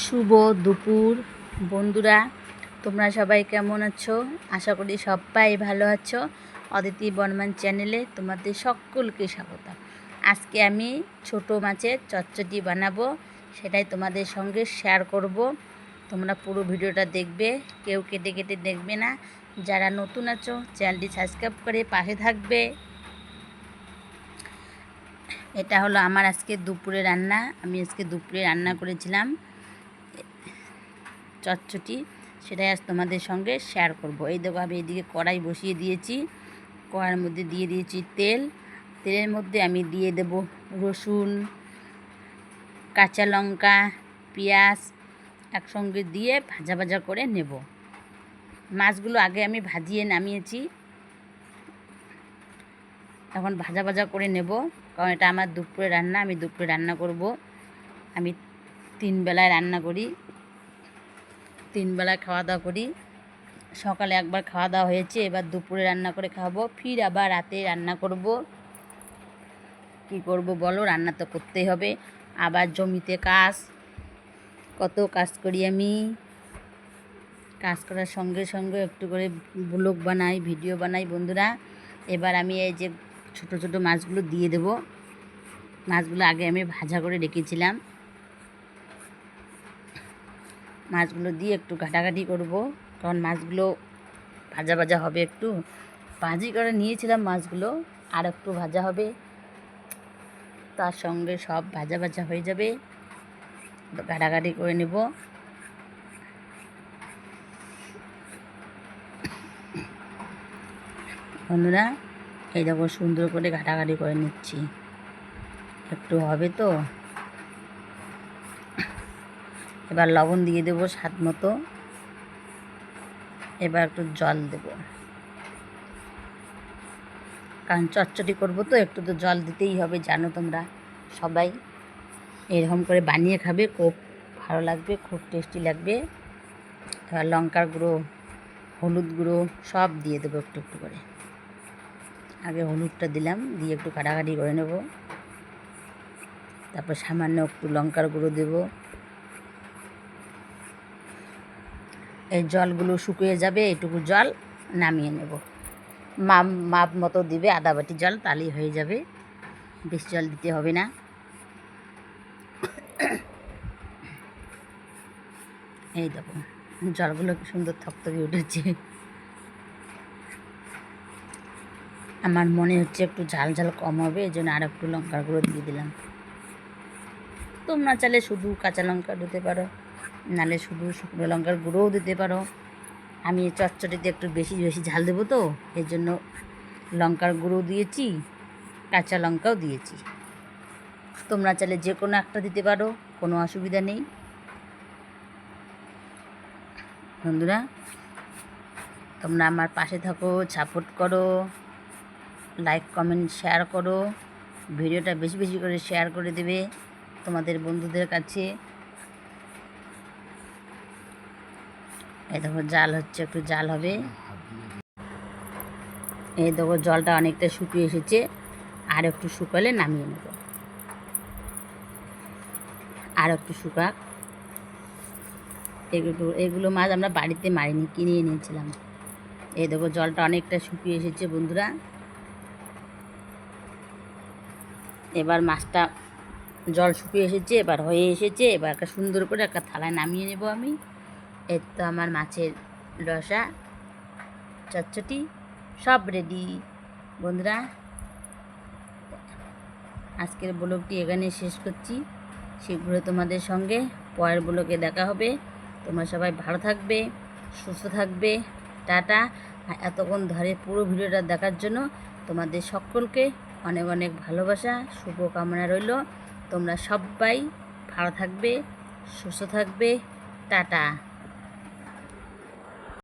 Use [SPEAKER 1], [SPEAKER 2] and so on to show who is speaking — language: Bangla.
[SPEAKER 1] শুভ দুপুর, বন্ধুরা। তোমরা সবাই কেমন আছো? আশা করি সবাই ভালো আছো। অদিতি বর্মান চ্যানেলে তোমাদের সকলকে স্বাগত। আজকে আমি ছোট মাছের চচ্চটি বানাবো, সেটাই তোমাদের সঙ্গে শেয়ার করব। তোমরা পুরো ভিডিওটা দেখবে, কেউ কেটে কেটে দেখবে না। যারা নতুন আছো, চ্যানেলটি সাবস্ক্রাইব করে পাশে থাকবে। এটা হলো আমার আজকে দুপুরে রান্না। আমি আজকে দুপুরে রান্না করেছিলাম। চচ্চটি, সেটাই আজ তোমাদের সঙ্গে শেয়ার করব। এই দেখো আমি এদিকে কড়াই বসিয়ে দিয়েছি। কড়াইয়ের মধ্যে দিয়ে দিয়েছি তেল। তেলের মধ্যে আমি দিয়ে দেব রসুন, কাঁচা লঙ্কা, পেঁয়াজ একসঙ্গে দিয়ে ভাজা ভাজা করে নেব। মাছগুলো আগে আমি ভাজিয়ে নামিয়েছি। এখন ভাজা ভাজা করে নেব। কারণ এটা আমার দুপুরে রান্না, আমি দুপুরে রান্না করব। আমি তিন বেলায় রান্না করি। তিন বেলায় খাওয়া দাওয়া করি। সকালে একবার খাওয়া দাওয়া হয়েছে, এবার দুপুরে রান্না করে খাব। ফির আবার রাতে রান্না করব। কি করব বলো? রান্না তো করতেই হবে। আবার জমিতে কাজ। কত কাজ করি আমি। কাজ করার সঙ্গে সঙ্গে একটু করে ব্লগ বানাই, ভিডিও বানাই বন্ধুরা। এবার আমি এই যে ছোট ছোট মাছগুলো দিয়ে দেব। মাছগুলো আগে আমি ভাজা করে রেখেছিলাম। মাছগুলো দিয়ে একটু ঘাটাঘাটি করব। কারণ মাছগুলো ভাজা ভাজা হবে একটু। ভাজি করে নিয়েছিলাম মাছগুলো, আর একটু ভাজা হবে। তার সঙ্গে সব ভাজা ভাজা হয়ে যাবে। ঘাটাঘাটি করে নেব। বন্ধুরা, এই দেখো সুন্দর করে ঘাটাঘাটি করে নিচ্ছি। একটু হবে তো? এবার লবণ দিয়ে দেবো স্বাদ মতো। এবার একটু জল দেব। কারণ চটচটি করব তো, একটু তো জল দিতেই হবে, জানো তোমরা সবাই। এরকম করে বানিয়ে খাবে, খুব ভালো লাগবে, খুব টেস্টি লাগবে। এবার লঙ্কার গুঁড়ো, হলুদ গুঁড়ো সব দিয়ে দেবো একটু একটু করে। আগে হলুদটা দিলাম, দিয়ে একটু কাটাকাটি করে নেব। তারপর সামান্য একটু লঙ্কার গুঁড়ো দেবো। এই জলগুলো শুকিয়ে যাবে এটুকু জল নামিয়ে নেব। মাপ মাপ মতো দিবে, আদা বাটি জল তাহলেই হয়ে যাবে। বেশি জল দিতে হবে না। এই দেখো, জলগুলো কি সুন্দর থকথকে উঠেছে। আমার মনে হচ্ছে একটু ঝাল ঝাল কম হবে এই জন্য আর একটু লঙ্কার গুঁড়ো দিয়ে দিলাম। তোমরা চাইলে শুধু কাঁচা লঙ্কা দিতে পারো। নালে শুধু শুকনো লঙ্কার গুঁড়োও দিতে পারো। আমি চচ্চড়িতে একটু বেশি বেশি ঝাল দেবো তো, এর জন্য লঙ্কার গুঁড়ো দিয়েছি, কাঁচা লঙ্কাও দিয়েছি। তোমরা চাইলে যে কোনো একটা দিতে পারো, কোনো অসুবিধা নেই। বন্ধুরা, তোমরা আমার পাশে থাকো সাপোর্ট করো লাইক কমেন্ট শেয়ার করো। ভিডিওটা বেশি বেশি করে শেয়ার করে দেবে তোমাদের বন্ধুদের কাছে। এই দেখো জাল হচ্ছে, একটু জাল হবে। এই দেখো জলটা অনেকটা শুকিয়ে এসেছে, আর একটু শুকালে নামিয়ে নেব। আর একটু শুকাক। এগুলো এগুলো মাছ আমরা বাড়িতে মারিনি, কিনে এনেছিলাম। এই দেখো জলটা অনেকটা শুকিয়ে এসেছে, বন্ধুরা। এবার মাছটা জল শুকিয়ে এসেছে, এবার হয়ে এসেছে, এবার একটা সুন্দর করে একটা থালায় নামিয়ে নেব আমি। এই তো আমার মাছের রসা চটচটি সব রেডি বন্ধুরা, আজকের ব্লগটি এখানে শেষ করছি। শীঘ্রই তোমাদের সঙ্গে পরের ব্লগে দেখা হবে। তোমরা সবাই ভালো থাকবে, সুস্থ থাকবে। টাটা। এতক্ষণ ধরে পুরো ভিডিওটা দেখার জন্য তোমাদের সকলকে অনেক অনেক ভালোবাসা, শুভকামনা রইল। তোমরা সবাই ভালো থাকবে, সুস্থ থাকবে। টাটা।